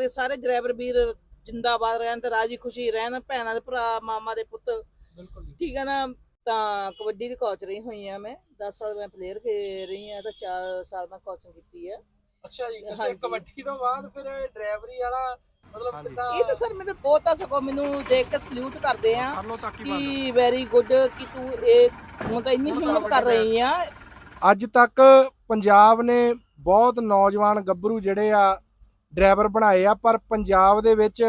ਤੇ ਸਾਰੇ ਡਰਾਈਵਰ ਵੀਰ ਜਿੰਦਾਬਾਦ ਰਹਿਣ ਤੇ ਰਾਜੀ ਖੁਸ਼ੀ ਰਹਿਣ ਭੈਣਾਂ ਦੇ ਭਰਾ ਮਾਮਾ ਦੇ ਪੁੱਤ। ਬਿਲਕੁਲ ਜੀ। ਠੀਕ ਹੈ ਨਾ ਤਾਂ ਕਬੱਡੀ ਦੀ ਕੋਚ ਰਹੀ ਹੋਈ ਆ ਮੈਂ। 10 ਸਾਲ ਮੈਂ ਪਲੇਅਰ ਕੇ ਰਹੀ ਆ ਤਾਂ 4 ਸਾਲ ਮੈਂ ਕੋਚਿੰਗ ਕੀਤੀ ਹੈ ਅੱਛਾ ਜੀ ਤੇ ਹਾਂਜੀ। ਕਬੱਡੀ ਤੋਂ ਬਾਅਦ ਫਿਰ ਡਰਾਈਵਰੀ ਵਾਲਾ ਮਤਲਬ ਹਾਂਜੀ। ਕਿੱਦਾਂ ਇਹ ਤਾਂ ਸਰ ਮੈਨੂੰ ਬਹੁਤ ਆ ਸਗੋਂ ਮੈਨੂੰ ਦੇਖ ਕੇ ਸਲੂਟ ਕਰਦੇ ਆ ਕਰ ਲੋ ਤੱਕ ਬੰਦ ਕਿ ਵੈਰੀ ਗੁੱਡ ਕਿ ਤੂੰ ਇਹ ਹੁਣ ਤਾਂ ਇੰਨੀ ਹਿੰਮਤ ਕਰ ਰਹੀ ਆ। ਅੱਜ ਤੱਕ ਪੰਜਾਬ ਨੇ ਬਹੁਤ ਨੌਜਵਾਨ ਗੱਭਰੂ ਜਿਹੜੇ ਆ ਡਰਾਈਵਰ ਬਣਾਏ ਆ, ਪਰ ਪੰਜਾਬ ਦੇ ਵਿੱਚ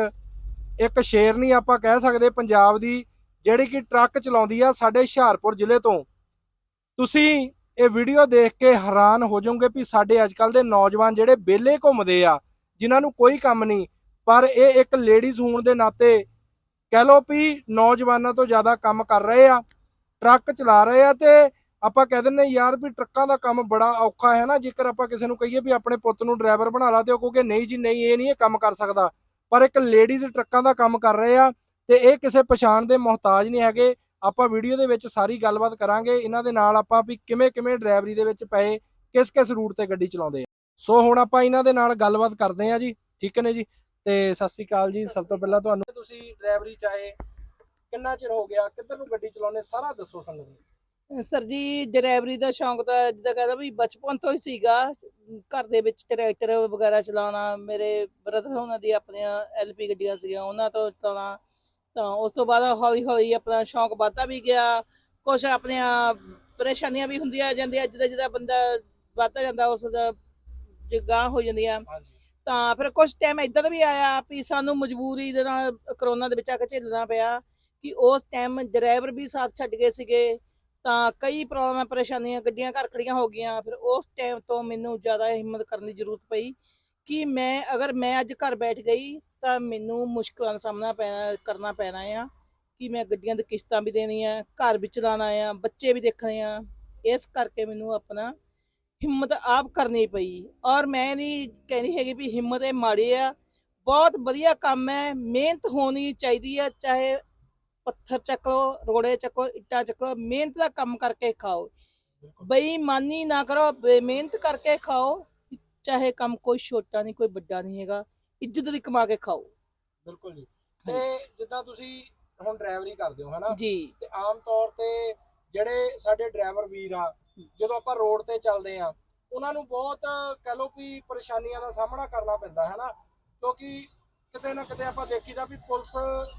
ਇੱਕ ਸ਼ੇਰ ਨਹੀਂ ਆਪਾਂ ਕਹਿ ਸਕਦੇ, ਪੰਜਾਬ ਦੀ ਜਿਹੜੀ ਕਿ ਟਰੱਕ ਚਲਾਉਂਦੀ ਆ ਸਾਡੇ ਹੁਸ਼ਿਆਰਪੁਰ ਜ਼ਿਲ੍ਹੇ ਤੋਂ। ਤੁਸੀਂ ਇਹ ਵੀਡੀਓ ਦੇਖ ਕੇ ਹੈਰਾਨ ਹੋ ਜਾਓਗੇ ਵੀ ਸਾਡੇ ਅੱਜ ਕੱਲ ਦੇ ਨੌਜਵਾਨ ਜਿਹੜੇ ਵਿਹਲੇ ਘੁੰਮਦੇ ਆ, ਜਿਨ੍ਹਾਂ ਨੂੰ ਕੋਈ ਕੰਮ ਨਹੀਂ, ਪਰ ਇਹ ਇੱਕ ਲੇਡੀਜ਼ ਹੋਣ ਦੇ ਨਾਤੇ ਕਹਿ ਲਓ ਵੀ ਨੌਜਵਾਨਾਂ ਤੋਂ ਜ਼ਿਆਦਾ ਕੰਮ ਕਰ ਰਹੇ ਆ, ਟਰੱਕ ਚਲਾ ਰਹੇ ਆ ਤੇ ਆਪਾਂ ਕਹਿ ਦਿੰਨੇ ਯਾਰ ਵੀ ਟਰੱਕਾਂ ਦਾ ਕੰਮ ਬੜਾ ਔਖਾ ਹੈ ਨਾ, ਜੇਕਰ ਆਪਾਂ ਕਿਸੇ ਨੂੰ ਕਹੀਏ ਵੀ ਆਪਣੇ ਪੁੱਤ ਨੂੰ ਡਰਾਈਵਰ ਬਣਾ ਲਾ ਤੇ ਉਹ ਕਹੋਗੇ ਨਹੀਂ ਜੀ, ਨਹੀਂ, ਇਹ ਨਹੀਂ ਇਹ ਕੰਮ ਕਰ ਸਕਦਾ। ਪਰ ਇੱਕ ਲੇਡੀਜ਼ ਟਰੱਕਾਂ ਦਾ ਕੰਮ ਕਰ ਰਹੇ ਆ ਤੇ ਇਹ ਕਿਸੇ ਪਛਾਣ ਦੇ ਮੁਹਤਾਜ ਨਹੀਂ ਹੈਗੇ। ਆਪਾਂ ਵੀਡੀਓ ਦੇ ਵਿੱਚ ਸਾਰੀ ਗੱਲਬਾਤ ਕਰਾਂਗੇ। ਇਹਨਾਂ ਦੇ ਨਾਲ ਆਪਾਂ ਵੀ ਕਿਵੇਂ ਕਿਵੇਂ ਡਰਾਈਵਰੀ ਦੇ ਵਿੱਚ ਪਏ ਕਿਸ ਕਿਸ ਰੂਟ ਤੇ ਗੱਡੀ ਚਲਾਉਂਦੇ ਆ। ਸੋ ਹੁਣ ਆਪਾਂ ਇਹਨਾਂ ਦੇ ਨਾਲ ਗੱਲਬਾਤ ਕਰਦੇ ਆ ਜੀ। ਠੀਕ ਨੇ ਜੀ? ਤੇ ਸਤਿ ਸ੍ਰੀ ਅਕਾਲ ਜੀ। ਸਭ ਤੋਂ ਪਹਿਲਾਂ ਤੁਹਾਨੂੰ, ਤੁਸੀਂ ਡਰਾਈਵਰੀ ਚਾਹੇ ਕਿੰਨਾ ਚਿਰ ਹੋ ਗਿਆ, ਕਿੱਧਰ ਨੂੰ ਗੱਡੀ ਚਲਾਉਂਦੇ ਸਾਰਾ ਦੱਸੋ ਸਾਨੂੰ ਸਰ ਜੀ ਡਰਾਈਵਰੀ ਦਾ ਸ਼ੌਂਕ ਤਾਂ ਜਿੱਦਾਂ ਕਹਿੰਦਾ ਵੀ ਬਚਪਨ ਤੋਂ ਹੀ ਸੀਗਾ। ਘਰ ਦੇ ਵਿੱਚ ਟਰੈਕਟਰ ਵਗੈਰਾ ਚਲਾਉਣਾ ਮੇਰੇ ਬ੍ਰਦਰ ਉਹਨਾਂ ਦੀ ਆਪਣੀਆਂ ਐਲਪੀ ਗੱਡੀਆਂ ਸੀਗੀਆਂ ਉਹਨਾਂ ਤੋਂ ਚਲਾਉਣਾ। ਤਾਂ ਉਸ ਤੋਂ ਬਾਅਦ ਹੌਲੀ ਹੌਲੀ ਆਪਣਾ ਸ਼ੌਂਕ ਵੱਧਦਾ ਵੀ ਗਿਆ। ਕੁਝ ਆਪਣੀਆਂ ਪਰੇਸ਼ਾਨੀਆਂ ਵੀ ਹੁੰਦੀਆਂ ਜਾਂਦੀਆਂ ਜਿੱਦਾਂ ਜਿੱਦਾਂ ਬੰਦਾ ਵੱਧਦਾ ਜਾਂਦਾ ਉਸ ਦਾ ਜਗਾਹ ਹੋ ਜਾਂਦੀਆਂ। ਤਾਂ ਫਿਰ ਕੁਝ ਟਾਈਮ ਇਦਾਂ ਦਾ ਵੀ ਆਇਆ ਵੀ ਸਾਨੂੰ ਮਜਬੂਰੀ ਦੇ ਨਾਲ ਕਰੋਨਾ ਦੇ ਵਿੱਚ ਆ ਕੇ ਝੇਲਣਾ ਪਿਆ ਕਿ ਉਸ ਟਾਈਮ ਡਰਾਈਵਰ ਵੀ ਸਾਥ ਛੱਡ ਗਏ ਸੀਗੇ। ਤਾਂ ਕਈ ਪ੍ਰੋਬਲਮਾਂ ਪਰੇਸ਼ਾਨੀਆਂ ਗੱਡੀਆਂ ਘਰ ਖੜੀਆਂ ਹੋ ਗਈਆਂ, ਫਿਰ ਉਸ ਟਾਈਮ ਤੋਂ ਮੈਨੂੰ ਜ਼ਿਆਦਾ ਹਿੰਮਤ ਕਰਨ ਦੀ ਜ਼ਰੂਰਤ ਪਈ ਕਿ ਮੈਂ, ਅਗਰ ਮੈਂ ਅੱਜ ਘਰ ਬੈਠ ਗਈ ਤਾਂ ਮੈਨੂੰ ਮੁਸ਼ਕਲਾਂ ਦਾ ਸਾਹਮਣਾ ਪੈਣਾ, ਕਰਨਾ ਪੈਣਾ ਆ ਕਿ ਮੈਂ ਗੱਡੀਆਂ ਦੀ ਕਿਸ਼ਤਾਂ ਵੀ ਦੇਣੀਆਂ, ਘਰ ਵੀ ਚਲਾਉਣਾ ਆ, ਬੱਚੇ ਵੀ ਦੇਖਣੇ ਆ। ਇਸ ਕਰਕੇ ਮੈਨੂੰ ਆਪਣਾ ਹਿੰਮਤ ਆਪ ਕਰਨੀ ਪਈ ਔਰ ਮੈਂ ਨਹੀਂ ਕਹਿੰਦੀ ਹੈਗੀ ਵੀ ਹਿੰਮਤ ਇਹ ਮਾੜੀ ਆ, ਬਹੁਤ ਵਧੀਆ ਕੰਮ ਹੈ, ਮਿਹਨਤ ਹੋਣੀ ਚਾਹੀਦੀ ਆ, ਚਾਹੇ ਪੱਥਰ ਚੱਕੋ ਰੋੜੇ ਚੱਕੋ ਇੱਟਾਂ ਚੱਕੋ ਮਿਹਨਤ ਦਾ ਕੰਮ ਕਰਕੇ ਖਾਓ। ਬੇਈਮਾਨੀ ਨਾ ਕਰੋ ਮਿਹਨਤ ਕਰਕੇ ਖਾਓ ਚਾਹੇ ਕੰਮ ਕੋਈ ਛੋਟਾ ਨਹੀਂ ਕੋਈ ਵੱਡਾ ਨਹੀਂ ਹੈਗਾ ਇੱਜ਼ਤ ਦੀ ਕਮਾ ਕੇ ਖਾਓ। ਬਿਲਕੁਲ ਜੀ। ਤੇ ਜਿੱਦਾਂ ਤੁਸੀਂ ਹੁਣ ਡਰਾਈਵਰੀ ਕਰਦੇ ਹੋ ਹਨਾ? ਜੀ। ਤੇ ਆਮ ਤੌਰ ਤੇ ਜਿਹੜੇ ਸਾਡੇ ਡਰਾਈਵਰ ਵੀਰ ਆ ਜਦੋਂ ਆਪਾਂ ਰੋਡ ਤੇ ਚੱਲਦੇ ਆ ਉਹਨਾਂ ਨੂੰ ਬਹੁਤ ਕਹਿ ਲਓ ਵੀ ਪਰੇਸ਼ਾਨੀਆਂ ਦਾ ਸਾਹਮਣਾ ਕਰਨਾ ਪੈਂਦਾ ਹੈ ਨਾ ਕਿਉਂਕਿ ਕਿਤੇ ਨਾ ਕਿਤੇ ਆਪਾਂ ਦੇਖੀਦਾ ਵੀ ਪੁਲਿਸ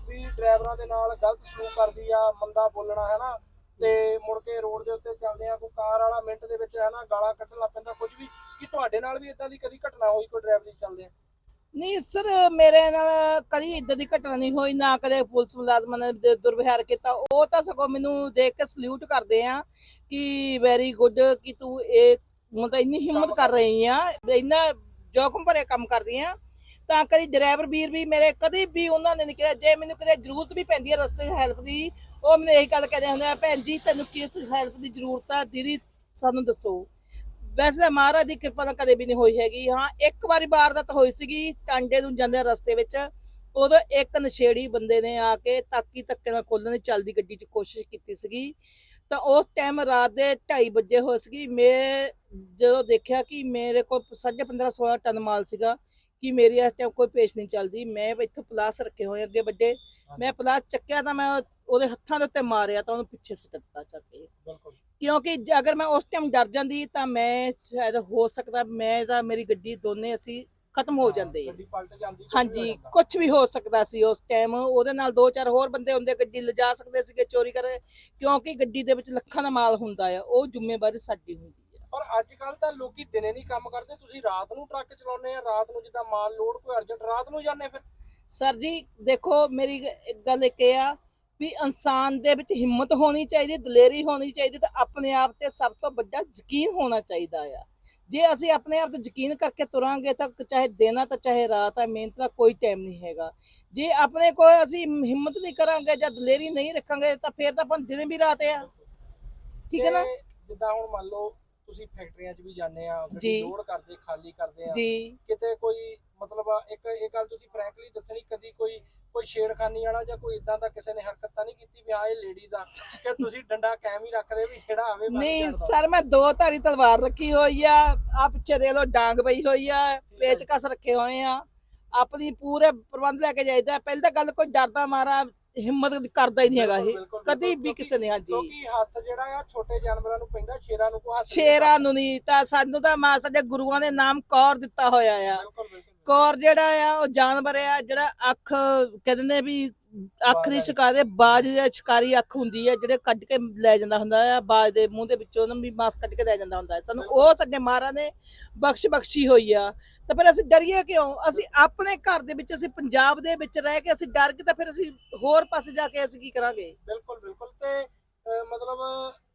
ਵੀ ਡਰਾਈਵਰਾਂ ਦੇ ਨਾਲ ਗਲਤ ਸਲੂਕ ਕਰਦੀ ਆ, ਮੰਦਾ ਬੋਲਣਾ ਹੈ ਨਾ ਤੇ ਮੁੜ ਕੇ ਰੋਡ ਦੇ ਉੱਤੇ ਚੱਲਦੇ ਆ, ਕੋਈ ਕਾਰ ਵਾਲਾ ਮਿੰਟ ਦੇ ਵਿੱਚ ਹੈ ਨਾ ਗਾਲਾਂ ਕੱਢਣ ਲੱਗ ਪੈਂਦਾ ਕੁਝ ਵੀ, ਕੀ ਤੁਹਾਡੇ ਨਾਲ ਵੀ ਇਦਾਂ ਦੀ ਕਦੀ ਘਟਨਾ ਹੋਈ, ਕੋਈ ਡਰਾਈਵਰੀ ਚੱਲਦੇ ਆ? ਨਹੀਂ ਸਰ, ਮੇਰੇ ਨਾਲ ਕਦੀ ਇਦਾਂ ਦੀ ਘਟਨਾ ਨਹੀਂ ਹੋਈ, ਨਾ ਕਦੇ ਪੁਲਿਸ ਮੁਲਾਜ਼ਮਾਂ ਨੇ ਦ- ਦੁਰਵਿਹਾਰ ਕੀਤਾ। ਉਹ ਤਾਂ ਸਗੋਂ ਮੈਨੂੰ ਦੇਖ ਕੇ ਸਲੂਟ ਕਰਦੇ ਆ ਕਿ ਵੈਰੀ ਗੁੱਡ ਕਿ ਤੂੰ ਇਹ, ਮਤਲਬ ਇੰਨੀ ਹਿੰਮਤ ਕਰ ਰਹੀ ਆ, ਇੰਨਾ ਜੋਖਮ ਭਰੇ ਕੰਮ ਕਰਦੀ ਆ। ਤਾਂ ਕਦੀ ਡਰਾਈਵਰ ਵੀਰ ਵੀ ਮੇਰੇ, ਕਦੇ ਵੀ ਉਹਨਾਂ ਨੇ ਨਹੀਂ ਕਿਹਾ। ਜੇ ਮੈਨੂੰ ਕਿਤੇ ਜ਼ਰੂਰਤ ਵੀ ਪੈਂਦੀ ਹੈ ਰਸਤੇ ਹੈਲਪ ਦੀ, ਉਹ ਮੈਨੂੰ ਇਹੀ ਗੱਲ ਕਹਿੰਦੇ ਹੁੰਦੇ ਆ, ਭੈਣ ਜੀ, ਤੈਨੂੰ ਕਿਸ ਹੈਲਪ ਦੀ ਜ਼ਰੂਰਤ ਆ? ਦੀਦੀ, ਸਾਨੂੰ ਦੱਸੋ। ਵੈਸੇ ਤਾਂ ਮਹਾਰਾਜ ਦੀ ਕਿਰਪਾ ਤਾਂ ਕਦੇ ਵੀ ਨਹੀਂ ਹੋਈ ਹੈਗੀ। ਹਾਂ, ਇੱਕ ਵਾਰੀ ਵਾਰਦਾਤ ਹੋਈ ਸੀਗੀ, ਟਾਂਡੇ ਨੂੰ ਜਾਂਦੇ ਰਸਤੇ ਵਿੱਚ। ਉਦੋਂ ਇੱਕ ਨਸ਼ੇੜੀ ਬੰਦੇ ਨੇ ਆ ਕੇ ਤਾਕੀ ਧੱਕੇ ਨਾਲ ਖੋਲਣ ਦੀ ਚੱਲਦੀ ਗੱਡੀ 'ਚ ਕੋਸ਼ਿਸ਼ ਕੀਤੀ ਸੀਗੀ। ਤਾਂ ਉਸ ਟਾਈਮ ਰਾਤ ਦੇ 2:30 ਵਜੇ ਹੋਏ ਸੀਗੀ। ਮੈਂ ਜਦੋਂ ਦੇਖਿਆ ਕਿ ਮੇਰੇ ਕੋਲ 15.5 16 ਟਨ ਮਾਲ ਸੀਗਾ ਕਿ ਮੇਰੀ ਇਸ ਟਾਈਮ ਕੋਈ ਪੇਸ਼ ਨਹੀਂ ਚੱਲਦੀ। ਮੈਂ ਇੱਥੇ ਪਲਾਸ ਰੱਖੇ ਹੋਏ ਅੱਗੇ ਵੱਡੇ। ਮੈਂ ਪਲਾਸ ਚੱਕਿਆ ਤਾਂ ਮੈਂ ਉਹਦੇ ਹੱਥਾਂ ਦੇ ਉੱਤੇ ਮਾਰਿਆ ਤਾਂ ਉਹਨੂੰ ਪਿੱਛੇ ਸਿੱਟ ਦਿੱਤਾ ਚੱਕ ਕੇ। ਕਿਉਂਕਿ ਅਗਰ ਮੈਂ ਉਸ ਟਾਈਮ ਡਰ ਜਾਂਦੀ ਤਾਂ ਮੈਂ ਸ਼ਾਇਦ ਹੋ ਸਕਦਾ ਮੈਂ ਤਾਂ ਮੇਰੀ ਗੱਡੀ ਦੋਨੇ ਅਸੀਂ ਖਤਮ ਹੋ ਜਾਂਦੇ ਹਾਂਜੀ। ਕੁਝ ਵੀ ਹੋ ਸਕਦਾ ਸੀ ਉਸ ਟਾਈਮ ਉਹਦੇ ਨਾਲ ਦੋ ਚਾਰ ਹੋਰ ਬੰਦੇ ਹੁੰਦੇ ਗੱਡੀ ਲਿਜਾ ਸਕਦੇ ਸੀਗੇ ਚੋਰੀ ਕਰ। ਕਿਉਂਕਿ ਗੱਡੀ ਦੇ ਵਿੱਚ ਲੱਖਾਂ ਦਾ ਮਾਲ ਹੁੰਦਾ ਆ ਉਹ ਜ਼ਿੰਮੇਵਾਰੀ ਸਾਡੀ ਹੁੰਦੀ ਪਰ ਅੱਜ ਕੱਲ ਤਾਂ ਲੋਕੀ ਦਿਨੇ ਨਹੀਂ ਕੰਮ ਕਰਦੇ ਤੁਸੀਂ ਰਾਤ ਨੂੰ ਟਰੱਕ ਚਲਾਉਂਦੇ ਆ ਰਾਤ ਨੂੰ ਜਿੱਦਾਂ ਮਾਲ ਲੋਡ ਕੋਈ ਅਰਜੈਂਟ ਰਾਤ ਨੂੰ ਜਾਂਦੇ ਫਿਰ? ਸਰ ਜੀ ਦੇਖੋ ਮੇਰੀ ਇੱਕ ਗੱਲ ਇੱਕ ਇਹ ਆ ਵੀ ਇਨਸਾਨ ਦੇ ਵਿੱਚ ਹਿੰਮਤ ਹੋਣੀ ਚਾਹੀਦੀ ਦਲੇਰੀ ਹੋਣੀ ਚਾਹੀਦੀ ਤੇ ਆਪਣੇ ਆਪ ਤੇ ਸਭ ਤੋਂ ਵੱਡਾ ਯਕੀਨ ਹੋਣਾ ਚਾਹੀਦਾ ਆ। ਜੇ ਅਸੀਂ ਆਪਣੇ ਆਪ ਤੇ ਯਕੀਨ ਕਰਕੇ ਤੁਰਾਂਗੇ ਤਾਂ ਚਾਹੇ ਦਿਨ ਆ ਤਾਂ ਚਾਹੇ ਰਾਤ ਆ ਮਿਹਨਤ ਦਾ ਕੋਈ ਟਾਈਮ ਨਹੀਂ ਹੈਗਾ। ਜੇ ਆਪਣੇ ਕੋਲ ਅਸੀਂ ਹਿੰਮਤ ਨਹੀਂ ਕਰਾਂਗੇ ਜਾਂ ਦਲੇਰੀ ਨਹੀਂ ਰੱਖਾਂਗੇ ਤਾਂ ਫਿਰ ਤਾਂ ਆਪਾਂ ਦਿਨ ਵੀ ਰਾਤ ਆ। ਠੀਕ ਹੈ ਨਾ? ਤੇ ਜਿੱਦਾਂ ਹੁਣ ਮੰਨ ਲਓ ਤੁਸੀਂ ਫੈਕਟਰੀਆਂ 'ਚ ਵੀ ਜਾਂਦੇ ਆ ਜੀ। ਲੋਡ ਕਰਦੇ ਖਾਲੀ ਕਰਦੇ ਆ। ਜੀ। ਕਿਤੇ ਕੋਈ ਮਤਲਬ ਇੱਕ ਇਹ ਗੱਲ ਤੁਸੀਂ ਫ੍ਰੈਂਕਲੀ ਦੱਸਣੀ ਕਦੀ ਕੋਈ ਕੋਈ ਛੇੜਖਾਨੀ ਵਾਲਾ ਜਾਂ ਕੋਈ ਇਦਾਂ ਦਾ ਕਿਸੇ ਨੇ ਹਰਕਤ ਤਾਂ ਨਹੀਂ ਕੀਤੀ ਵੀ ਹਾਂ ਇਹ ਲੇਡੀਜ਼ ਆ ਕਿ ਤੁਸੀਂ ਡੰਡਾ ਕਾਇਮ ਹੀ ਰੱਖਦੇ ਵੀ ਜਿਹੜਾ ਆਵੇ ਬਸ ਨਹੀਂ। ਸਰ ਮੈਂ ਦੋ ਧਾਰੀ ਤਲਵਾਰ ਰੱਖੀ ਹੋਈ ਆ ਆ ਪਿੱਛੇ ਦੇਖ ਲਓ ਡਾਂਗ ਪਈ ਹੋਈ ਆ ਪੇਚਕਸ ਰੱਖੇ ਹੋਏ ਆ। ਆਪਣੀ ਪੂਰੇ ਪ੍ਰਬੰਧ ਲੈ ਕੇ ਜਾਈਦਾ। ਪਹਿਲਾਂ ਤਾਂ ਗੱਲ ਕੋਈ ਡਰਦਾ ਮਾਰਾ ਹਿੰਮਤ ਕਰਦਾ ਹੀ ਨਹੀਂ ਹੈਗਾ ਇਹ। ਬਿਲਕੁਲ, ਕਦੀ ਵੀ ਕਿਉਂਕਿ- ਕਿਸੇ ਨੇ ਹਾਂਜੀ। ਕਿਉਂਕਿ ਹੱਥ ਜਿਹੜਾ ਆ ਛੋਟੇ ਜਾਨਵਰਾਂ ਨੂੰ ਪੈਂਦਾ ਸ਼ੇਰਾਂ ਨੂੰ ਕੋ ਹੱਥ ਨਹੀਂ ਸ਼ੇਰਾਂ ਨੂੰ ਨਹੀਂ ਤਾਂ ਸਾਨੂੰ ਤਾਂ ਮਾਂ ਸਾਡੇ ਗੁਰੂਆਂ ਨੇ ਨਾਮ ਕੌਰ ਦਿੱਤਾ ਹੋਇਆ ਆ। ਬਿਲਕੁਲ ਬਿਲਕੁਲ। ਕੌਰ ਜਿਹੜਾ ਆ ਉਹ ਜਾਨਵਰ ਆ ਜਿਹੜਾ ਅੱਖ ਕਹਿੰਦੇ ਨੇ ਵੀ ਅੱਖ ਦੀ। ਸ਼ਿਕਾਰੇ ਬਾਜ ਦੀ ਸ਼ਿਕਾਰੀ ਅੱਖ ਹੁੰਦੀ ਹੈ ਜਿਹੜੇ ਕੱਢ ਕੇ ਲੈ ਜਾਂਦਾ ਹੁੰਦਾ ਆ ਬਾਜ ਦੇ ਮੂੰਹ ਦੇ ਵਿੱਚੋਂ ਉਹਨੂੰ ਵੀ ਮਾਸ ਕੱਢ ਕੇ ਲੈ ਜਾਂਦਾ ਹੁੰਦਾ ਹੈ। ਸਾਨੂੰ ਉਹ ਸਾਡੇ ਮਹਾਰਾਜ ਨੇ ਬਖਸ਼ ਬਖਸ਼ੀ ਹੋਈ ਆ। ਤਾਂ ਫਿਰ ਅਸੀਂ ਡਰੀਏ ਕਿਉਂ? ਅਸੀਂ ਆਪਣੇ ਘਰ ਦੇ ਵਿੱਚ ਅਸੀਂ ਪੰਜਾਬ ਦੇ ਵਿੱਚ ਰਹਿ ਕੇ ਅਸੀਂ ਡਰ ਕੇ ਤਾਂ ਫਿਰ ਅਸੀਂ ਹੋਰ ਪਾਸੇ ਜਾ ਕੇ ਅਸੀਂ ਕੀ ਕਰਾਂਗੇ? ਬਿਲਕੁਲ ਬਿਲਕੁਲ। ਤੇ ਮਤਲਬ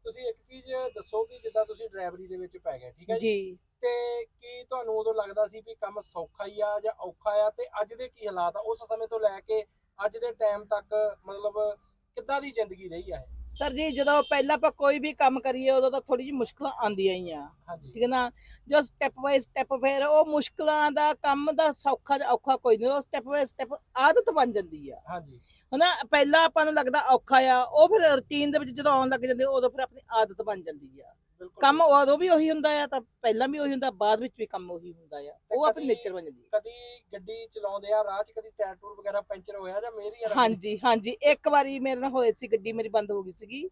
ਤੁਸੀਂ ਇੱਕ ਚੀਜ਼ ਦੱਸੋ ਕਿ ਜਿੱਦਾਂ ਤੁਸੀਂ ਡਰਾਈਵਰੀ ਦੇ ਵਿੱਚ ਪੈ ਗਏ ਠੀਕ ਹੈ ਜੀ। ਤੇ ਕੀ ਤੁਹਾਨੂੰ ਉਦੋਂ ਲੱਗਦਾ ਸੀ ਵੀ ਕੰਮ ਸੌਖਾ ਹੀ ਆ ਜਾਂ ਔਖਾ ਆ? ਤੇ ਅੱਜ ਦੇ ਕੀ ਹਾਲਾਤ ਆ? ਉਸ ਸਮੇਂ ਤੋਂ ਲੈ ਕੇ ਅੱਜ ਦੇ ਟਾਈਮ ਤੱਕ ਮਤਲਬ ਕਿੱਦਾਂ ਦੀ ਜ਼ਿੰਦਗੀ ਰਹੀ ਆ ਇਹ? ਸਰ ਜੀ ਜਦੋਂ ਪਹਿਲਾਂ ਆਪਾਂ ਕੋਈ ਵੀ ਕੰਮ ਕਰੀਏ ਉਦੋਂ ਤਾਂ ਥੋੜੀ ਜਿਹੀ ਮੁਸ਼ਕਲਾਂ ਆਉਂਦੀਆਂ ਹੀ ਆ। ਹਾਂਜੀ। ਠੀਕ ਹੈ ਨਾ? ਜੋ ਸਟੈਪ ਬਾਈ ਸਟੈਪ ਫਿਰ ਉਹ ਮੁਸ਼ਕਲਾਂ ਦਾ ਕੰਮ ਦਾ ਸੌਖਾ ਜਾਂ ਔਖਾ ਕੋਈ ਨਹੀਂ ਉਹ ਸਟੈਪ ਬਾਈ ਸਟੈਪ ਆਦਤ ਬਣ ਜਾਂਦੀ ਆ। ਹਾਂਜੀ। ਹਨਾ? ਪਹਿਲਾਂ ਆਪਾਂ ਨੂੰ ਲੱਗਦਾ ਔਖਾ ਆ ਉਹ ਫਿਰ ਰੁਟੀਨ ਦੇ ਵਿੱਚ ਜਦੋਂ ਆਉਣ ਲੱਗ ਜਾਂਦੇ ਉਦੋਂ ਫਿਰ ਆਪਣੀ ਆਦਤ ਬਣ ਜਾਂਦੀ ਆ। ਕੰਮ ਉਦੋਂ ਵੀ ਉਹੀ ਹੁੰਦਾ ਆ ਤਾਂ ਪਹਿਲਾਂ ਵੀ ਉਹੀ ਹੁੰਦਾ ਬਾਅਦ ਵਿੱਚ ਵੀ ਕੰਮ ਉਹੀ ਹੁੰਦਾ ਆ। ਉਹ ਆਪਣੀ ਨੇਚਰ ਬਣ ਜਾਂਦੀ ਕਦੀ ਗੱਡੀ ਚਲਾਉਂਦੇ ਆ ਰਾਹ 'ਚ ਕਦੀ ਟਾਇਰ ਟੂਰ ਵਗੈਰਾ ਪੈਂਚਰ ਹੋਇਆ ਜਾਂ ਮੇਰੀ ਆ ਹਾਂਜੀ ਹਾਂਜੀ। ਇੱਕ ਵਾਰੀ ਮੇਰੇ ਨਾਲ ਹੋਏ ਸੀ ਗੱਡੀ ਮੇਰੀ ਬੰਦ ਹੋ ਗਈ ਸੀਗੀ।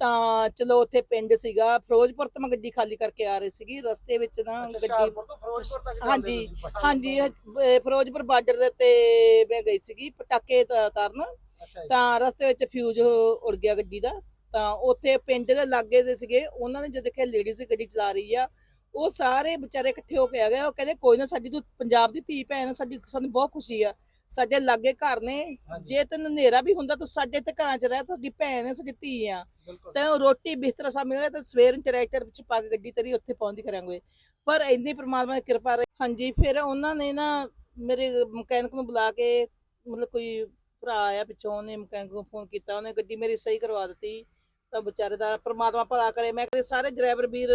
ਤਾਂ ਚਲੋ ਉੱਥੇ ਪਿੰਡ ਸੀਗਾ ਫਿਰੋਜ਼ਪੁਰ ਤੋਂ ਮੈਂ ਗੱਡੀ ਖਾਲੀ ਕਰਕੇ ਆ ਰਹੀ ਸੀਗੀ। ਰਸਤੇ ਵਿੱਚ ਨਾ ਗੱਡੀ ਹਾਂਜੀ, ਹਾਂਜੀ ਫਿਰੋਜ਼ਪੁਰ ਬਾਰਡਰ ਦੇ ਤੇ ਮੈਂ ਗਈ ਸੀਗੀ ਪਟਾਕੇ ਤਾਰਨ। ਤਾਂ ਰਸਤੇ ਵਿੱਚ ਫਿਊਜ਼ ਉੜ ਗਿਆ ਗੱਡੀ ਦਾ। ਤਾਂ ਉੱਥੇ ਪਿੰਡ ਦੇ ਲਾਗੇ ਦੇ ਸੀਗੇ ਉਹਨਾਂ ਨੇ ਜਦ ਦੇਖਿਆ ਲੇਡੀਜ਼ ਗੱਡੀ ਚਲਾ ਰਹੀ ਆ ਉਹ ਸਾਰੇ ਵਿਚਾਰੇ ਇਕੱਠੇ ਹੋ ਕੇ ਆ ਗਏ ਉਹ ਕਹਿੰਦੇ ਕੋਈ ਨਾ ਸਾਡੀ ਤੂੰ ਪੰਜਾਬ ਦੀ ਧੀ ਭੈਣ ਆ, ਸਾਡੀ ਸਾਨੂੰ ਬਹੁਤ ਖੁਸ਼ੀ ਆ ਸਾਡੇ ਲਾਗੇ ਘਰ ਨੇ। ਜੇ ਤੈਨੂੰ ਹਨੇਰਾ ਵੀ ਹੁੰਦਾ ਤੂੰ ਸਾਡੇ ਤੇ ਘਰਾਂ 'ਚ ਰਹਿ ਸਾਡੀ ਭੈਣ ਹੈ ਸਾਡੀ ਧੀ ਆ। ਬਿਲਕੁਲ। ਤੈਨੂੰ ਰੋਟੀ ਬਿਸਤਰਾ ਸਭ ਮਿਲੇਗਾ ਤੇ ਸਵੇਰ ਨੂੰ ਟਰੈਕਟਰ ਵਿੱਚ ਪਾ ਕੇ ਗੱਡੀ ਤੇਰੀ ਉੱਥੇ ਪਹੁੰਚਦੀ ਕਰਾਂਗੇ। ਪਰ ਇੰਨੀ ਪ੍ਰਮਾਤਮਾ ਦੀ ਕਿਰਪਾ ਰਹੀ। ਹਾਂਜੀ ਫਿਰ ਉਹਨਾਂ ਨੇ ਨਾ ਮੇਰੇ ਮਕੈਨਿਕ ਨੂੰ ਬੁਲਾ ਕੇ ਮਤਲਬ ਕੋਈ ਭਰਾ ਆਇਆ ਪਿੱਛੋਂ ਉਹਨੇ ਮਕੈਨਿਕ ਨੂੰ ਫੋਨ ਕੀਤਾ ਉਹਨੇ ਗੱਡੀ ਮੇਰੀ ਸਹੀ ਕਰਵਾ ਦਿੱਤੀ। ਤਾਂ ਵਿਚਾਰੇ ਦਾ ਪ੍ਰਮਾਤਮਾ ਭਲਾ ਕਰੇ। ਮੈਂ ਕਹਿੰਦੀ ਸਾਰੇ ਡਰਾਈਵਰ ਵੀਰ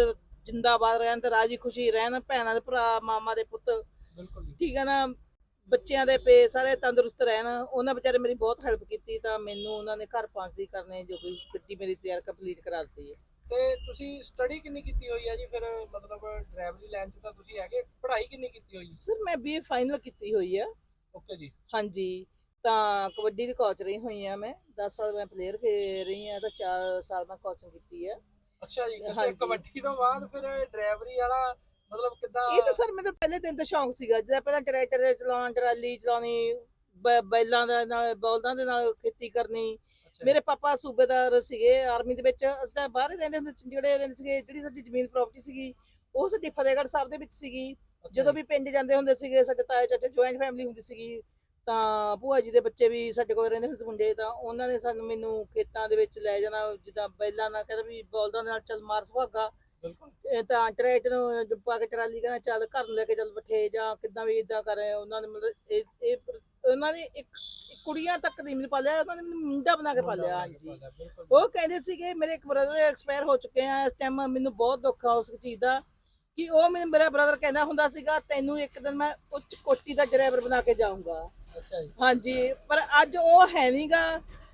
ਜਿੰਦਾਬਾਦ ਰਹਿਣ ਤੇ ਰਾਜੀ ਖੁਸ਼ੀ ਰਹਿਣ ਭੈਣਾਂ ਦੇ ਭਰਾ ਮਾਮਾ ਦੇ ਪੁੱਤ। ਬਿਲਕੁਲ ਠੀਕ ਹੈ ਨਾ? ਬੱਚਿਆਂ ਦੇ ਪੇ ਸਾਰੇ ਤੰਦਰੁਸਤ ਰਹਿਣ। ਉਹਨਾਂ ਵਿਚਾਰੇ ਮੇਰੀ ਬਹੁਤ ਹੈਲਪ ਕੀਤੀ ਤਾਂ ਮੈਨੂੰ ਉਹਨਾਂ ਨੇ ਘਰ ਪਹੁੰਚਦੀ ਕਰਨੇ ਜੋ ਕੋਈ ਗੱਡੀ ਮੇਰੀ ਤਿਆਰ ਕੰਪਲੀਟ ਕਰਾ ਦਿੱਤੀ ਹੈ। ਤੇ ਤੁਸੀਂ ਸਟੱਡੀ ਕਿੰਨੀ ਕੀਤੀ ਹੋਈ ਆ ਜੀ? ਫਿਰ ਮਤਲਬ ਡਰਾਈਵਰੀ ਲਾਈਨ 'ਚ ਤਾਂ ਤੁਸੀਂ ਹੈਗੇ। ਪੜ੍ਹਾਈ ਕਿੰਨੀ ਕੀਤੀ ਹੋਈ? ਸਰ ਮੈਂ ਬੀਏ ਫਾਈਨਲ ਕੀਤੀ ਹੋਈ ਆ। ਓਕੇ ਜੀ। ਹਾਂਜੀ। ਤਾਂ ਕਬੱਡੀ ਦੀ ਕੋਚ ਰਹੀ ਹੋਈ ਆ ਮੈਂ। 10 ਸਾਲ ਮੈਂ ਪਲੇਅਰ ਰਹੀ ਆ ਤਾਂ 4 ਸਾਲ ਮੈਂ ਕੋਚਿੰਗ ਕੀਤੀ ਆ ਅੱਛਾ ਜੀ ਤੇ ਹਾਂਜੀ। ਕਬੱਡੀ ਤੋਂ ਬਾਅਦ ਫਿਰ ਡਰਾਈਵਰੀ ਵਾਲਾ ਮਤਲਬ ਕਿੱਦਾਂ? ਇਹ ਤਾਂ ਸਰ ਮੈਨੂੰ ਪਹਿਲੇ ਦਿਨ ਤੋਂ ਸ਼ੌਂਕ ਸੀਗਾ ਜਦੋਂ ਪਹਿਲਾਂ ਟਰੈਕਟਰ ਚਲਾਉਣ ਟਰਾਲੀ ਚਲਾਉਣੀ ਬ- ਬੈਲਾਂ ਦੇ ਨਾਲ ਬਲਦਾਂ ਦੇ ਨਾਲ ਖੇਤੀ ਕਰਨੀ। ਮੇਰੇ ਪਾਪਾ ਸੂਬੇਦਾਰ ਸੀਗੇ ਆਰਮੀ ਦੇ ਵਿੱਚ। ਅਸੀਂ ਤਾਂ ਬਾਹਰ ਹੀ ਰਹਿੰਦੇ ਹੁੰਦੇ ਸੀ ਚੰਡੀਗੜ੍ਹ ਰਹਿੰਦੇ ਸੀਗੇ। ਜਿਹੜੀ ਸਾਡੀ ਜ਼ਮੀਨ ਪ੍ਰਾਪਰਟੀ ਸੀਗੀ ਉਹ ਸਾਡੀ ਫਤਿਹਗੜ੍ਹ ਸਾਹਿਬ ਦੇ ਵਿੱਚ ਸੀਗੀ। ਜਦੋਂ ਵੀ ਪਿੰਡ ਜਾਂਦੇ ਹੁੰਦੇ ਸੀਗੇ ਸਾਡੇ ਤਾਏ ਚਾਚੇ ਜੁਆਇੰਟ ਫੈਮਿਲੀ ਹੁੰਦੀ ਸੀਗੀ। ਤਾਂ ਭੂਆ ਜੀ ਦੇ ਬੱਚੇ ਵੀ ਸਾਡੇ ਕੋਲ ਰਹਿੰਦੇ ਹੁੰਦੇ ਮੁੰਡੇ ਤਾਂ ਉਹਨਾਂ ਨੇ ਸਾਨੂੰ ਮੈਨੂੰ ਖੇਤਾਂ ਦੇ ਵਿੱਚ ਲੈ ਜਾਣਾ ਜਿੱਦਾਂ ਬੈਲਾਂ ਨਾਲ ਕਹਿੰਦਾ ਵੀ ਬਲਦਾਂ ਨਾਲ ਚੱਲ ਮਾਰ ਬਿਲਕੁਲ। ਇਹ ਤਾਂ ਟਰੈਕਟਰ ਨੂੰ ਪਾ ਕੇ ਟਰਾਲੀ ਕਹਿੰਦਾ ਚੱਲ ਘਰ ਨੂੰ ਲੈ ਕੇ ਚੱਲ ਬਠੇ ਜਾਂ ਕਿੱਦਾਂ ਵੀ ਇਦਾਂ ਕਰ ਰਹੇ ਉਹਨਾਂ ਨੇ ਮਤਲਬ ਇਹ ਇਹ ਉਹਨਾਂ ਨੇ ਇੱਕ ਕੁੜੀਆਂ ਤੱਕ ਨਹੀਂ ਮੈਨੂੰ ਪਾਲਿਆ ਉਹਨਾਂ ਨੇ ਮੁੰਡਾ ਬਣਾ ਕੇ ਪਾਲਿਆ ਹਾਂਜੀ। ਉਹ ਕਹਿੰਦੇ ਸੀਗੇ ਮੇਰੇ ਇੱਕ ਬ੍ਰਦਰ ਐਕਸਪਾਇਰ ਹੋ ਚੁੱਕੇ ਆ ਇਸ ਟਾਈਮ ਮੈਨੂੰ ਬਹੁਤ ਦੁੱਖ ਆ ਉਸ ਚੀਜ਼ ਦਾ ਕਿ ਉਹ ਮੇਰਾ ਬ੍ਰਦਰ ਕਹਿੰਦਾ ਹੁੰਦਾ ਸੀਗਾ ਤੈਨੂੰ ਇੱਕ ਦਿਨ ਮੈਂ ਉੱਚ ਕੋਟੀ ਦਾ ਡਰਾਈਵਰ ਬਣਾ ਕੇ ਜਾਊਂਗਾ। ਅੱਛਾ ਜੀ। ਹਾਂਜੀ ਪਰ ਅੱਜ ਉਹ ਹੈ ਨਹੀਂਗਾ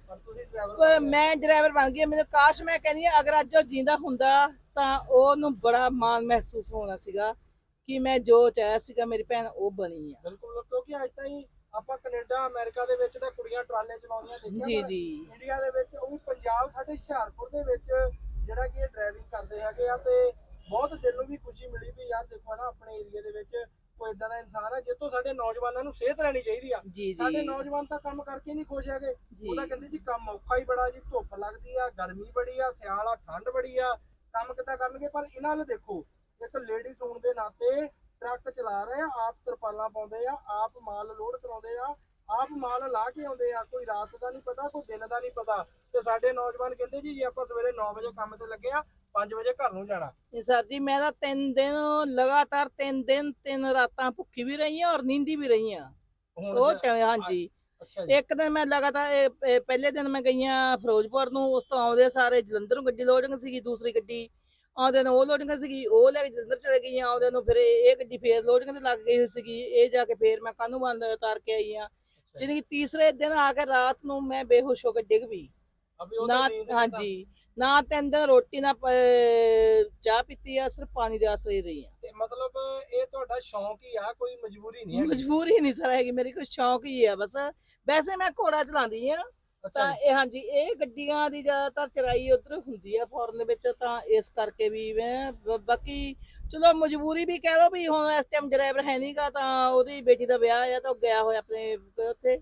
ਪਰ ਤੁਸੀਂ ਡਰਾਈਵਰ ਪਰ ਮੈਂ ਡਰਾਈਵਰ ਬਣ ਗਈ ਮੈਨੂੰ ਕਾਸ਼ ਮੈਂ ਕਹਿੰਦੀ ਹਾਂ, ਅਗਰ ਅੱਜ ਉਹ ਜਿੰਦਾ ਹੁੰਦਾ ਤਾਂ ਉਹਨੂੰ ਬੜਾ ਮਾਣ ਮਹਿਸੂਸ ਹੋਣਾ ਸੀਗਾ ਕਿ ਮੈਂ ਜੋ ਚਾਹਿਆ ਸੀਗਾ ਮੇਰੀ ਭੈਣ ਉਹ ਬਣੀ ਆ। ਬਿਲਕੁਲ ਕਿਉਂਕਿ ਅੱਜ ਤਾਈਂ ਆਪਾਂ ਕੈਨੇਡਾ ਅਮਰੀਕਾ ਦੇ ਵਿੱਚ ਤਾਂ ਕੁੜੀਆਂ ਟਰਾਲੇ ਚਲਾਉਂਦੀਆਂ ਦੇਖੀਆਂ ਜੀ ਪਰ ਜੀ। ਇੰਡੀਆ ਦੇ ਵਿੱਚ ਉਹ ਵੀ ਪੰਜਾਬ ਸਾਡੇ ਹੁਸ਼ਿਆਰਪੁਰ ਦੇ ਵਿੱਚ ਜਿਹੜਾ ਕਿ ਇਹ ਡਰਾਈਵਿੰਗ ਕਰਦੇ ਹੈਗੇ ਆ ਤੇ ਬਹੁਤ ਦਿਲ ਨੂੰ ਵੀ ਖੁਸ਼ੀ ਮਿਲੀ ਵੀ ਯਾਰ ਦੇਖੋ ਨਾ ਆਪਣੇ ਏਰੀਆ ਦੇ ਵਿੱਚ ਕੋਈ ਇਦਾਂ ਦਾ ਇਨਸਾਨ ਹੈ ਜਿੱਤੋਂ ਸਾਡੇ ਨੌਜਵਾਨਾਂ ਨੂੰ ਸੇਧ ਲੈਣੀ ਚਾਹੀਦੀ ਆ ਜੀ ਸਾਡੇ ਨੌਜਵਾਨ ਤਾਂ ਕੰਮ ਕਰਕੇ ਨਹੀਂ ਖੁਸ਼ ਹੈਗੇ। ਜੀ। ਉਹ ਤਾਂ ਕਹਿੰਦੇ ਜੀ ਕੰਮ ਔਖਾ ਹੀ ਬੜਾ ਜੀ ਧੁੱਪ ਲੱਗਦੀ ਆ ਗਰਮੀ ਬੜੀ ਆ ਸਿਆਲ ਆ ਠੰਡ ਬੜੀ ਆ ਕੰਮ ਕਿੱਦਾਂ ਕਰਨਗੇ? ਪਰ ਇਹਨਾਂ ਵੱਲ ਦੇਖੋ ਇੱਕ ਲੇਡੀਜ਼ ਹੋਣ ਦੇ ਨਾਤੇ ਟਰੱਕ ਚਲਾ ਰਹੇ ਆ ਆਪ ਤਰਪਾਲਾਂ ਪਾਉਂਦੇ ਆ ਆਪ ਮਾਲ ਲੋਡ ਕਰਾਉਂਦੇ ਆ ਆਪ ਮਾਲ ਲਾ ਕੇ ਆਉਂਦੇ ਆ ਕੋਈ ਰਾਤ ਦਾ ਨਹੀਂ ਪਤਾ ਕੋਈ ਦਿਨ ਦਾ ਨਹੀਂ ਪਤਾ। ਤੇ ਸਾਡੇ ਨੌਜਵਾਨ ਕਹਿੰਦੇ ਜੀ ਜੇ ਆਪਾਂ ਸਵੇਰੇ 9 ਵਜੇ ਕੰਮ ਤੇ ਲੱਗੇ ਆ 5 ਵਜੇ ਘਰ ਨੂੰ ਜਾਣਾ। ਇਹ ਸਰ ਜੀ ਮੈਂ ਤਾਂ ਤਿੰਨ ਦਿਨ ਲਗਾਤਾਰ ਤਿੰਨ ਦਿਨ ਤਿੰਨ ਰਾਤਾਂ ਭੁੱਖੀ ਵੀ ਰਹੀ ਹਾਂ ਔਰ ਨੀਂਦੀ ਵੀ ਰਹੀ ਹਾਂ ਹੁਣ ਉਹ ਜੇ- ਟਾਈਮ ਹਾਂਜੀ। ਅੱਛਾ ਜੀ। ਇੱਕ ਦਿਨ ਮੈਂ ਲਗਾਤਾਰ ਇਹ- ਇਹ ਪਹਿਲੇ ਦਿਨ ਮੈਂ ਗਈਆਂ ਫਿਰੋਜ਼ਪੁਰ ਨੂੰ ਉਸ ਤੋਂ ਆਉਂਦੇ ਸਾਰੇ ਜਲੰਧਰ ਨੂੰ ਗੱਡੀ ਲੋਡਿੰਗ ਸੀਗੀ ਦੂਸਰੀ ਗੱਡੀ। ਆਉਂਦੇ ਨੂੰ ਉਹ ਲੋਡਿੰਗ ਸੀਗੀ ਉਹ ਲੈ ਕੇ ਜਲੰਧਰ ਚਲੇ ਗਈਆਂ ਆਉਂਦੇ ਨੂੰ ਫਿਰ ਇਹ ਇਹ ਗੱਡੀ ਫੇਰ ਲੋਡਿੰਗ ਤੇ ਲੱਗ ਗਈ ਹੋਈ ਸੀਗੀ। ਇਹ ਜਾ ਕੇ ਫੇਰ ਮੈਂ ਕਾਨੂੰ ਬੰਦ ਉਤਾਰ ਕੇ ਆਈ ਆ ਅੱਛਾ। ਜੀ। ਜਿਹੜੀ ਤੀਸਰੇ ਦਿਨ ਆ ਕੇ ਰਾਤ ਨੂੰ ਮੈਂ ਬੇਹੋਸ਼ ਹੋ ਕੇ ਡਿੱਗ ਪਈ। ਅਭੀ ਉਹ ਤਾਂ ਨਾ ਨੀਂਦ ਨਹੀਂ ਹਾਂਜੀ। ਨਾ ਤਿੰਨ ਦਿਨ ਰੋਟੀ ਨਾ ਪ- ਚਾਹ ਪੀਤੀ ਆ ਸਿਰਫ ਪਾਣੀ ਦੇ ਆਸਰੇ ਹੀ ਰਹੀ ਆ। ਤੇ ਮਤਲਬ ਇਹ ਤੁਹਾਡਾ ਸ਼ੌਂਕ ਹੀ ਆ ਕੋਈ ਮਜਬੂਰੀ ਨਹੀਂ ਹੈ ਮਜਬੂਰੀ ਨਹੀਂ ਸਰ ਹੈਗੀ ਮੇਰੀ ਕੋਈ ਸ਼ੌਕ ਹੀ ਆ ਬਸ। ਵੈਸੇ ਮੈਂ ਘੋੜਾ ਚਲਾਉਂਦੀ ਆ ਤਾਂ ਇਹ ਹਾਂਜੀ ਇਹ ਗੱਡੀਆਂ ਦੀ ਜ਼ਿਆਦਾਤਰ ਚਰਾਈ ਉਧਰ ਹੁੰਦੀ ਆ ਫੋਰਨ ਦੇ ਵਿੱਚ ਤਾਂ ਇਸ ਕਰਕੇ ਵੀ ਮੈਂ ਬ- ਬਾਕੀ ਚਲੋ ਮਜਬੂਰੀ ਵੀ ਕਹਿ ਲਓ ਵੀ ਹੁਣ ਇਸ ਟਾਈਮ ਡਰਾਈਵਰ ਹੈ ਨਹੀਂਗਾ ਤਾਂ ਉਹਦੀ ਬੇਟੀ ਦਾ ਵਿਆਹ ਆ ਤਾਂ ਉਹ ਗਿਆ ਹੋਇਆ ਆਪਣੇ ਉੱਥੇ।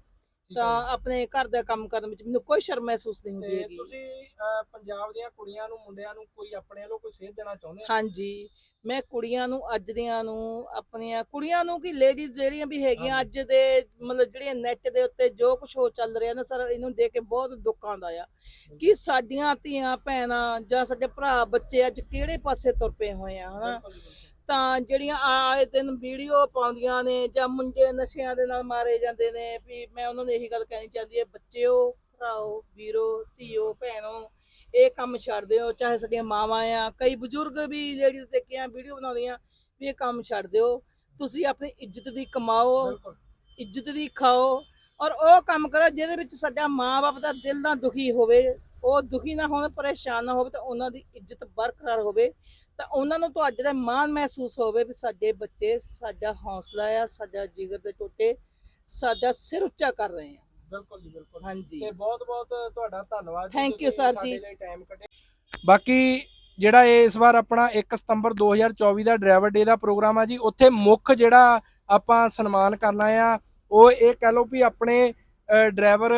ਤਾਂ ਆਪਣੇ ਘਰ ਦਾ ਕੰਮ ਕਰਨ ਵਿੱਚ ਮੈਨੂੰ ਕੋਈ ਸ਼ਰਮ ਮਹਿਸੂਸ ਨਹੀਂ ਹੁੰਦੀ ਤੇ ਹੈਗੀ। ਤੁਸੀਂ ਅਹ, ਪੰਜਾਬ ਦੀਆਂ ਕੁੜੀਆਂ ਨੂੰ ਮੁੰਡਿਆਂ ਨੂੰ ਕੋਈ ਆਪਣੇ ਵੱਲੋਂ ਕੋਈ ਸੇਧ ਦੇਣਾ ਚਾਹੁੰਦੇ ਹੋ? ਹਾਂਜੀ। ਮੈਂ ਕੁੜੀਆਂ ਨੂੰ ਅੱਜ ਦੀਆਂ ਨੂੰ ਆਪਣੀਆਂ ਕੁੜੀਆਂ ਨੂੰ ਕਿ ਲੇਡੀਜ਼ ਜਿਹੜੀਆਂ ਵੀ ਹੈਗੀਆਂ ਅੱਜ ਦੇ ਮਤਲਬ ਜਿਹੜੀਆਂ ਨੈਟ ਦੇ ਉੱਤੇ ਜੋ ਕੁਝ ਹੋ ਚੱਲ ਰਿਹਾ ਨਾ ਸਰ ਇਹਨੂੰ ਦੇਖ ਕੇ ਬਹੁਤ ਦੁੱਖ ਆਉਂਦਾ ਆ। ਕਿ ਸਾਡੀਆਂ ਧੀਆਂ ਭੈਣਾਂ ਜਾਂ ਸਾਡੇ ਭਰਾ ਬੱਚੇ ਅੱਜ ਕਿਹੜੇ ਪਾਸੇ ਤੁਰ ਪਏ ਹੋਏ ਆ ਹਨਾ? ਬਿਲਕੁਲ ਜੀ, ਬਿਲਕੁਲ। ਤਾਂ ਜਿਹੜੀਆਂ ਆਏ ਦਿਨ ਵੀਡੀਓ ਪਾਉਂਦੀਆਂ ਨੇ ਜਾਂ ਮੁੰਡੇ ਨਸ਼ਿਆਂ ਦੇ ਨਾਲ ਮਾਰੇ ਜਾਂਦੇ ਨੇ ਵੀ ਮੈਂ ਉਹਨਾਂ ਨੂੰ ਇਹੀ ਗੱਲ ਕਹਿਣੀ ਚਾਹੁੰਦੀ ਹੈ ਬੱਚਿਓ ਭਰਾਓ ਵੀਰੋ ਧੀਓ ਭੈਣੋ ਇਹ ਕੰਮ ਛੱਡ ਦਿਓ ਚਾਹੇ ਸਾਡੀਆਂ ਮਾਵਾਂ ਆ ਕਈ ਬਜ਼ੁਰਗ ਵੀ ਲੇਡੀਜ਼ ਦੇਖੀਆਂ ਵੀਡੀਓ ਬਣਾਉਂਦੀਆਂ ਵੀ ਇਹ ਕੰਮ ਛੱਡ ਦਿਓ। ਤੁਸੀਂ ਆਪਣੀ ਇੱਜ਼ਤ ਦੀ ਕਮਾਓ ਇੱਜ਼ਤ ਦੀ ਖਾਓ ਔਰ ਉਹ ਕੰਮ ਕਰੋ ਜਿਹਦੇ ਵਿੱਚ ਸਾਡਾ ਮਾਂ-ਬਾਪ ਦਾ ਦਿਲ ਨਾ ਦੁਖੀ ਹੋਵੇ। ਉਹ ਦੁਖੀ ਨਾ ਹੋਣ ਪਰੇਸ਼ਾਨ ਨਾ ਹੋਵੇ ਤਾਂ ਉਹਨਾਂ ਦੀ ਇੱਜ਼ਤ ਬਰਕਰਾਰ ਹੋਵੇ। ਤਾਂ ਉਹਨਾਂ ਨੂੰ ਤੁਹਾਡੇ ਦਾ ਮਾਣ ਮਹਿਸੂਸ ਹੋਵੇ ਵੀ ਸਾਡੇ ਬੱਚੇ ਸਾਡਾ ਹੌਸਲਾ ਆ ਸਾਡਾ ਜਿਗਰ ਦੇ ਟੋਟੇ ਸਾਡਾ ਸਿਰ ਉੱਚਾ ਕਰ ਰਹੇ ਆ। ਬਿਲਕੁਲ ਜੀ ਬਿਲਕੁਲ। ਹਾਂਜੀ। ਤੇ ਬਹੁਤ ਬਹੁਤ ਤੁਹਾਡਾ ਧੰਨਵਾਦ ਬਾਕੀ ਜਿਹੜਾ ਇਹ ਇਸ ਵਾਰ ਆਪਣਾ 1 ਸਤੰਬਰ 2024 ਦਾ ਡਰਾਈਵਰ ਡੇ ਦਾ ਪ੍ਰੋਗਰਾਮ ਆ ਜੀ ਉੱਥੇ ਮੁੱਖ ਜਿਹੜਾ ਆਪਾਂ ਸਨਮਾਨ ਕਰਨਾ ਆ ਉਹ ਇਹ ਕਹਿ ਲਓ ਵੀ ਆਪਣੇ ਡਰਾਈਵਰ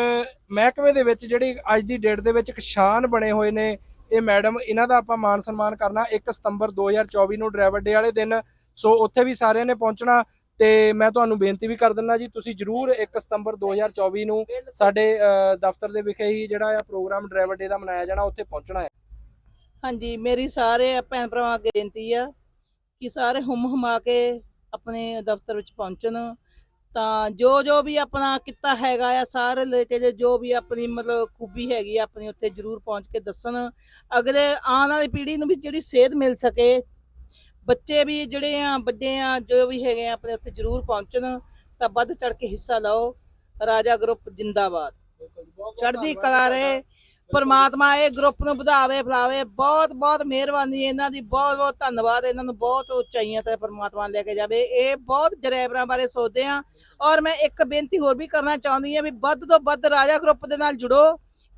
ਮਹਿਕਮੇ ਦੇ ਵਿੱਚ ਜਿਹੜੀ ਅੱਜ ਦੀ ਡੇਟ ਦੇ ਵਿੱਚ ਇੱਕ ਸ਼ਾਨ ਬਣੇ ਹੋਏ ਨੇ ਇਹ ਮੈਡਮ, ਇਹਨਾਂ ਦਾ ਆਪਾਂ ਮਾਨ ਸਨਮਾਨ ਕਰਨਾ 1 ਸਤੰਬਰ 2024 ਨੂੰ ਡਰਾਈਵਰ ਡੇ ਵਾਲੇ ਦਿਨ। ਸੋ ਉੱਥੇ ਵੀ ਸਾਰਿਆਂ ਨੇ ਪਹੁੰਚਣਾ ਤੇ ਮੈਂ ਤੁਹਾਨੂੰ ਬੇਨਤੀ ਵੀ ਕਰ ਦਿੰਦਾ ਜੀ, ਤੁਸੀਂ ਜਰੂਰ 1 ਸਤੰਬਰ 2024 ਨੂੰ ਸਾਡੇ ਦਫ਼ਤਰ ਦੇ ਵਿਖੇ ਹੀ ਜਿਹੜਾ ਆ ਪ੍ਰੋਗਰਾਮ ਡਰਾਈਵਰ ਡੇ ਦਾ ਮਨਾਇਆ ਜਾਣਾ, ਉੱਥੇ ਪਹੁੰਚਣਾ ਹੈ। ਹਾਂਜੀ, ਮੇਰੀ ਸਾਰੇ ਭੈਣ ਭਰਾਵਾਂ ਅੱਗੇ ਬੇਨਤੀ ਆ ਕਿ ਸਾਰੇ ਹੁਮ ਹੁਮਾ ਕੇ ਆਪਣੇ ਦਫ਼ਤਰ ਵਿੱਚ ਪਹੁੰਚਣ। ਤਾਂ ਜੋ ਜੋ ਵੀ ਆਪਣਾ ਕਿੱਤਾ ਹੈਗਾ ਆ ਸਾਰੇ ਰਿਲੇਟਡ ਜੋ ਵੀ ਆਪਣੀ ਮਤਲਬ ਖੂਬੀ ਹੈਗੀ ਆ ਆਪਣੀ ਉੱਥੇ ਜ਼ਰੂਰ ਪਹੁੰਚ ਕੇ ਦੱਸਣ। ਅਗਲੇ ਆਉਣ ਵਾਲੀ ਪੀੜ੍ਹੀ ਨੂੰ ਵੀ ਜਿਹੜੀ ਸੇਧ ਮਿਲ ਸਕੇ, ਬੱਚੇ ਵੀ ਜਿਹੜੇ ਆ, ਵੱਡੇ ਆ, ਜੋ ਵੀ ਹੈਗੇ ਆ ਆਪਣੇ ਉੱਥੇ ਜ਼ਰੂਰ ਪਹੁੰਚਣ, ਤਾਂ ਵੱਧ ਚੜ ਕੇ ਹਿੱਸਾ ਲਓ। ਰਾਜਾ ਗਰੁੱਪ ਜਿੰਦਾਬਾਦ। ਚੜ੍ਹਦੀ ਕਲਾ ਰਹੇ ਪਰਮਾਤਮਾ ਇਹ ਗਰੁੱਪ ਨੂੰ ਵਧਾਵੇ, ਫਲਾਵੇ। ਬਹੁਤ ਬਹੁਤ ਮਿਹਰਬਾਨੀ ਇਹਨਾਂ ਦੀ। ਬਹੁਤ ਬਹੁਤ ਧੰਨਵਾਦ। ਇਹਨਾਂ ਨੂੰ ਬਹੁਤ ਉਚਾਈਆਂ ਤੇ ਪਰਮਾਤਮਾ ਲੈ ਕੇ ਜਾਵੇ। ਇਹ ਬਹੁਤ ਡਰਾਈਵਰਾਂ ਬਾਰੇ ਸੋਚਦੇ ਆ। ਔਰ ਮੈਂ ਇੱਕ ਬੇਨਤੀ ਹੋਰ ਵੀ ਕਰਨਾ ਚਾਹੁੰਦੀ ਹਾਂ ਵੀ ਵੱਧ ਤੋਂ ਵੱਧ ਰਾਜਾ ਗਰੁੱਪ ਦੇ ਨਾਲ ਜੁੜੋ।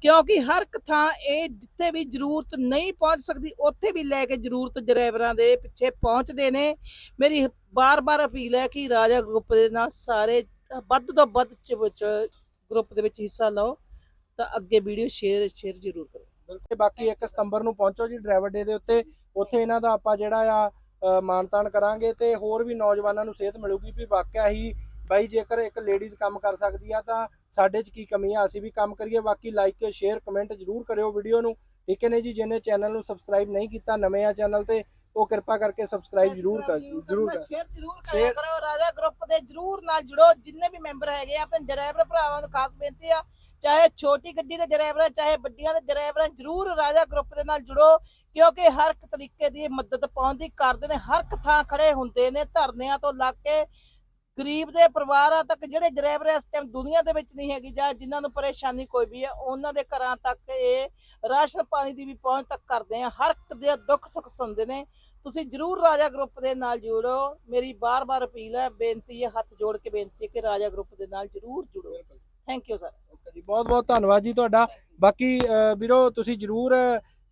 ਕਿਉਂਕਿ ਹਰ ਇੱਕ ਥਾਂ ਇਹ ਜਿੱਥੇ ਵੀ ਜ਼ਰੂਰਤ ਨਹੀਂ ਪਹੁੰਚ ਸਕਦੀ, ਉੱਥੇ ਵੀ ਲੈ ਕੇ ਜ਼ਰੂਰਤ ਡਰਾਈਵਰਾਂ ਦੇ ਪਿੱਛੇ ਪਹੁੰਚਦੇ ਨੇ। ਮੇਰੀ ਬਾਰ-ਬਾਰ ਅਪੀਲ ਹੈ ਕਿ ਰਾਜਾ ਗਰੁੱਪ ਦੇ ਨਾਲ ਸਾਰੇ ਵੱਧ ਤੋਂ ਵੱਧ ਗਰੁੱਪ ਦੇ ਵਿੱਚ ਹਿੱਸਾ ਲਓ। ਤਾਂ ਅੱਗੇ ਵੀਡੀਓ ਸ਼ੇਅਰ ਸ਼ੇਅਰ ਜ਼ਰੂਰ ਕਰੋ। ਤੇ ਬਾਕੀ 1 ਸਤੰਬਰ ਨੂੰ ਪਹੁੰਚੋ ਜੀ ਡਰਾਈਵਰ ਡੇ ਦੇ ਉੱਤੇ। ਉੱਥੇ ਇਹਨਾਂ ਦਾ ਆਪਾਂ ਜਿਹੜਾ ਆ ਮਾਨਤਾਨ ਕਰਾਂਗੇ ਤੇ ਹੋਰ ਵੀ ਨੌਜਵਾਨਾਂ ਨੂੰ ਸੇਧ ਮਿਲੂਗੀ ਵੀ ਵਾਕਿਆ ਹੀ ਬਾਈ ਜੇਕਰ ਇੱਕ ਲੇਡੀਜ਼ ਕੰਮ ਕਰ ਸਕਦੀ ਆ ਤਾਂ ਸਾਡੇ 'ਚ ਕੀ ਕਮੀ ਆ ਅਸੀਂ ਵੀ ਕੰਮ ਕਰੀਏ। ਬਾਕੀ ਲਾਈਕ ਸ਼ੇਅਰ ਕਮੈਂਟ ਜਰੂਰ ਕਰਿਓ ਵੀਡੀਓ ਨੂੰ। ਠੀਕ ਹੈ ਨੇ ਜੀ? ਜਿਹਨੇ ਚੈਨਲ ਨੂੰ ਸਬਸਕ੍ਰਾਈਬ ਨਹੀਂ ਕੀਤਾ ਨਵੇਂ ਆ ਚੈਨਲ ਤੇ ਉਹ ਕਿਰਪਾ ਕਰਕੇ ਸਬਸਕ੍ਰਾਈਬ ਜਰੂਰ ਕਰ ਜਰੂਰ ਕਰ। ਸ਼ੇਅਰ ਜ਼ਰੂਰ ਕਰਿਆ ਕਰੋ। ਰਾਜਾ ਗਰੁੱਪ ਦੇ ਜਰੂਰ ਨਾਲ ਜੁੜੋ। ਜਿੰਨੇ ਵੀ ਮੈਂਬਰ ਹੈਗੇ ਆ ਆਪਣੇ ਡਰਾਈਵਰ ਭਰਾਵਾਂ ਨੂੰ ਖਾਸ ਬੇਨਤੀ ਆ ਚਾਹੇ ਛੋਟੀ ਗੱਡੀ ਦੇ ਡਰਾਈਵਰ ਆ ਚਾਹੇ ਵੱਡੀਆਂ ਦੇ ਡਰਾਈਵਰ ਆ ਜਰੂਰ ਰਾਜਾ ਗਰੁੱਪ ਦੇ ਨਾਲ ਜੁੜੋ, ਕਿਉਂਕਿ ਹਰ ਇੱਕ ਤਰੀਕੇ ਦੀ ਮਦਦ ਪਾਉਣ ਦੀ ਕਰਦੇ ਨੇ, ਹਰ ਇੱਕ ਥਾਂ ਖੜੇ ਹੁੰਦੇ ਨੇ ਧਰਨਿਆਂ ਤੋਂ ਲੱਗ ਕੇ। ਗਰੀਬ ਦੇ ਪਰਿਵਾਰਾਂ ਤੱਕ ਜਿਹੜੇ ਡਰਾਈਵਰ ਇਸ ਟਾਈਮ ਦੁਨੀਆ ਦੇ ਵਿੱਚ ਨਹੀਂ ਹੈਗੀ ਜਾਂ ਜਿਨ੍ਹਾਂ ਨੂੰ ਪਰੇਸ਼ਾਨੀ ਕੋਈ ਵੀ ਹੈ, ਉਹਨਾਂ ਦੇ ਘਰਾਂ ਤੱਕ ਇਹ ਰਾਸ਼ਨ ਪਾਣੀ ਦੀ ਵੀ ਪਹੁੰਚ ਤੱਕ ਕਰਦੇ ਆ ਹਰ ਇੱਕ ਦੇ ਦੁੱਖ ਸੁੱਖ ਸੁਣਦੇ ਨੇ। ਤੁਸੀਂ ਜਰੂਰ ਰਾਜਾ ਗਰੁੱਪ ਦੇ ਨਾਲ ਜੁੜੋ। ਮੇਰੀ ਬਾਰ-ਬਾਰ ਅਪੀਲ ਹੈ, ਬੇਨਤੀ ਹੈ, ਹੱਥ ਜੋੜ ਕੇ ਬੇਨਤੀ ਹੈ ਕਿ ਰਾਜਾ ਗਰੁੱਪ ਦੇ ਨਾਲ ਜਰੂਰ ਜੁੜੋ। ਥੈਂਕ ਯੂ ਸਰ ਓਕੇ ਜੀ, ਬਹੁਤ ਬਹੁਤ ਧੰਨਵਾਦ ਜੀ ਤੁਹਾਡਾ। ਬਾਕੀ ਵੀਰੋ, ਤੁਸੀਂ ਜਰੂਰ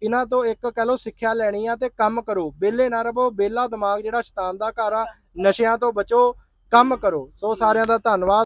ਇਹਨਾਂ ਤੋਂ ਇੱਕ ਕਹ ਲਓ ਸਿੱਖਿਆ ਲੈਣੀ ਆ ਤੇ ਕੰਮ ਕਰੋ। ਬੇਲੇ ਨਾ ਰਹੋ ਬੇਲਾ ਦਿਮਾਗ ਜਿਹੜਾ ਸ਼ੈਤਾਨ ਦਾ ਘਰ ਆ, ਨਸ਼ਿਆਂ ਤੋਂ ਬਚੋ, ਕੰਮ ਕਰੋ। ਸੋ ਸਾਰਿਆਂ ਦਾ ਧੰਨਵਾਦ।